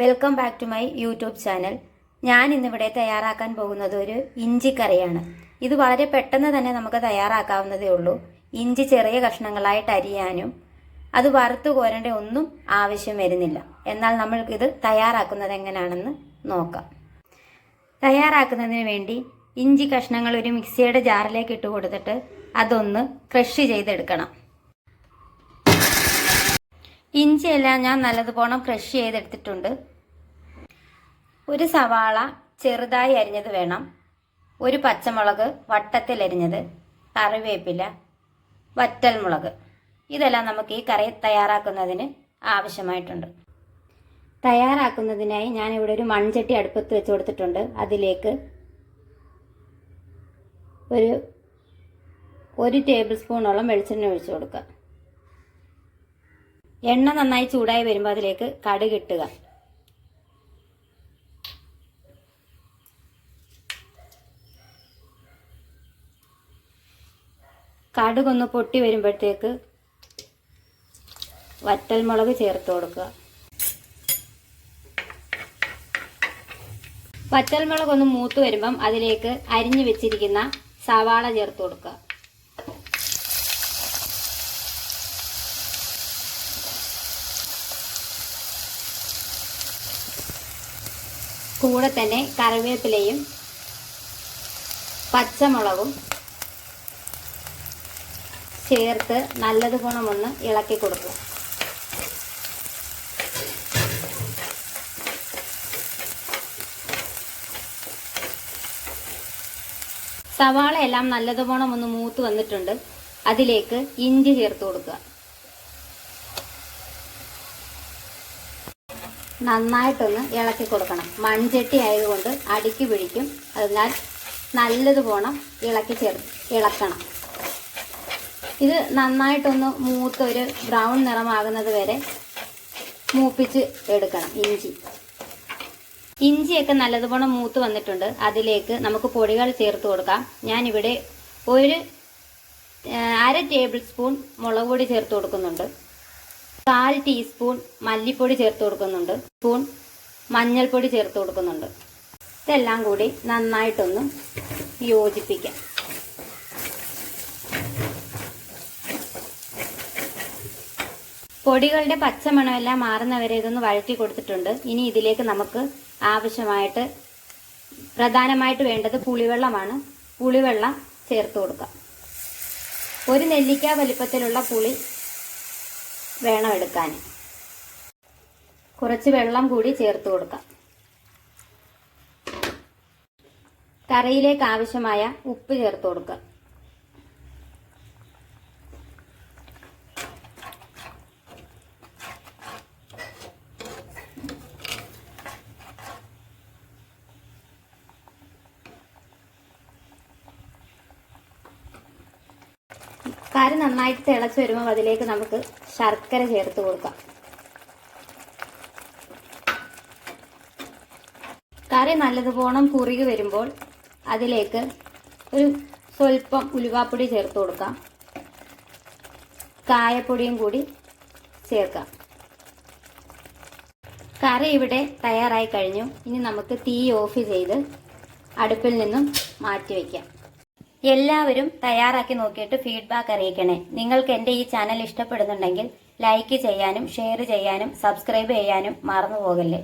Welcome back to my YouTube channel. ഞാൻ ഇന്നിവിടെ തയ്യാറാക്കാൻ പോകുന്നത് ഒരു ഇഞ്ചി കറിയാണ്. ഇത് വളരെ പെട്ടെന്ന് തന്നെ നമുക്ക് തയ്യാറാക്കാവുന്നതേ ഉള്ളൂ. ഇഞ്ചി ചെറിയ കഷ്ണങ്ങളായിട്ട് അരിയാനും അത് വറുത്ത് കോരേണ്ട ഒന്നും ആവശ്യം വരുന്നില്ല. എന്നാൽ നമ്മൾക്കിത് തയ്യാറാക്കുന്നത് എങ്ങനെയാണെന്ന് നോക്കാം. തയ്യാറാക്കുന്നതിന് വേണ്ടി ഇഞ്ചി കഷ്ണങ്ങൾ ഒരു മിക്സിയുടെ ജാറിലേക്ക് ഇട്ട് കൊടുത്തിട്ട് അതൊന്ന് ക്രഷ് ചെയ്തെടുക്കണം. ഇഞ്ചിയെല്ലാം ഞാൻ നല്ലതുപോലെ ക്രഷ് ചെയ്തെടുത്തിട്ടുണ്ട്. ഒരു സവാള ചെറുതായി അരിഞ്ഞത് വേണം. ഒരു പച്ചമുളക് വട്ടത്തിൽ അരിഞ്ഞത്. കറിവേപ്പില വറ്റൽമുളക്. ഇതെല്ലാം നമുക്ക് ഈ കറി തയ്യാറാക്കുന്നതിന് ആവശ്യമായിട്ടുണ്ട്. തയ്യാറാക്കുന്നതിനായി ഞാൻ ഇവിടെ ഒരു മൺചട്ടി അടുപ്പത്ത് വെച്ച് കൊടുത്തിട്ടുണ്ട്. അതിലേക്ക് ഒരു ഒരു ടേബിൾ സ്പൂണോളം വെളിച്ചെണ്ണ ഒഴിച്ചു കൊടുക്കുക. എണ്ണ നന്നായി ചൂടായി വരുമ്പോൾ അതിലേക്ക് കടുക് ഇട്ടുക കടുകൊന്ന് പൊട്ടി വരുമ്പോഴത്തേക്ക് വറ്റൽമുളക് ചേർത്ത് കൊടുക്കുക. വറ്റൽമുളക് ഒന്ന് മൂത്ത് വരുമ്പം അതിലേക്ക് അരിഞ്ഞു വെച്ചിരിക്കുന്ന സവാള ചേർത്ത് കൊടുക്കുക. കൂടെ തന്നെ കറിവേപ്പിലയും പച്ചമുളകും ചേർത്ത് നല്ലത് ഗുണമൊന്ന് ഇളക്കി കൊടുക്കുക. സവാള എല്ലാം നല്ലതുപോലെ ഒന്ന് മൂത്ത് വന്നിട്ടുണ്ട്. അതിലേക്ക് ഇഞ്ചി ചേർത്ത് കൊടുക്കുക. നന്നായിട്ടൊന്ന് ഇളക്കി കൊടുക്കണം. മൺചട്ടി ആയതുകൊണ്ട് അടിക്ക് പിടിക്കും. അതിനാൽ നല്ലതുപോലെ ഇളക്കി ചേർ ഇളക്കണം. ഇത് നന്നായിട്ടൊന്ന് മൂത്ത് ഒരു ബ്രൗൺ നിറമാകുന്നത് വരെ മൂപ്പിച്ച് എടുക്കണം ഇഞ്ചി. ഇഞ്ചിയൊക്കെ നല്ലതുപോലെ മൂത്ത് വന്നിട്ടുണ്ട്. അതിലേക്ക് നമുക്ക് പൊടികൾ ചേർത്ത് കൊടുക്കാം. ഞാനിവിടെ ഒരു അര ടേബിൾ സ്പൂൺ മുളക് പൊടി ചേർത്ത് കൊടുക്കുന്നുണ്ട്. കാൽ ടീസ്പൂൺ മല്ലിപ്പൊടി ചേർത്ത് കൊടുക്കുന്നുണ്ട്. സ്പൂൺ മഞ്ഞൾപ്പൊടി ചേർത്ത് കൊടുക്കുന്നുണ്ട്. ഇതെല്ലാം കൂടി നന്നായിട്ടൊന്ന് യോജിപ്പിക്കാം. പൊടികളുടെ പച്ചമണമെല്ലാം മാറുന്നവരെ ഇതൊന്ന് വഴറ്റി കൊടുത്തിട്ടുണ്ട്. ഇനി ഇതിലേക്ക് നമുക്ക് ആവശ്യമായിട്ട് പ്രധാനമായിട്ട് വേണ്ടത് പുളിവെള്ളമാണ്. പുളിവെള്ളം ചേർത്ത് കൊടുക്കാം. ഒരു നെല്ലിക്ക വലിപ്പത്തിലുള്ള പുളി വേണം എടുക്കാൻ കുറച്ച് വെള്ളം കൂടി ചേർത്ത് കൊടുക്കാം. കറിയിലേക്ക് ആവശ്യമായ ഉപ്പ് ചേർത്ത് കൊടുക്കുക കറി നന്നായിട്ട് തിളച്ച് വരുമ്പോൾ അതിലേക്ക് നമുക്ക് ശർക്കര ചേർത്ത് കൊടുക്കാം. കറി നല്ലതുപോലെ കുറുകി വരുമ്പോൾ അതിലേക്ക് ഒരു സ്വല്പം ഉലുവാപ്പൊടി ചേർത്ത് കൊടുക്കാം. കായപ്പൊടിയും കൂടി ചേർക്കാം. കറി ഇവിടെ തയ്യാറായി കഴിഞ്ഞു. ഇനി നമുക്ക് തീ ഓഫ് ചെയ്ത് അടുപ്പിൽ നിന്നും മാറ്റി വയ്ക്കാം എല്ലാവരും തയ്യാറാക്കി നോക്കിയിട്ട് ഫീഡ്ബാക്ക് അറിയിക്കണേ. നിങ്ങൾക്ക് എന്റെ ഈ ചാനൽ ഇഷ്ടപ്പെടുന്നുണ്ടെങ്കിൽ ലൈക്ക് ചെയ്യാനും ഷെയർ ചെയ്യാനും സബ്സ്ക്രൈബ് ചെയ്യാനും മറന്നു പോകല്ലേ?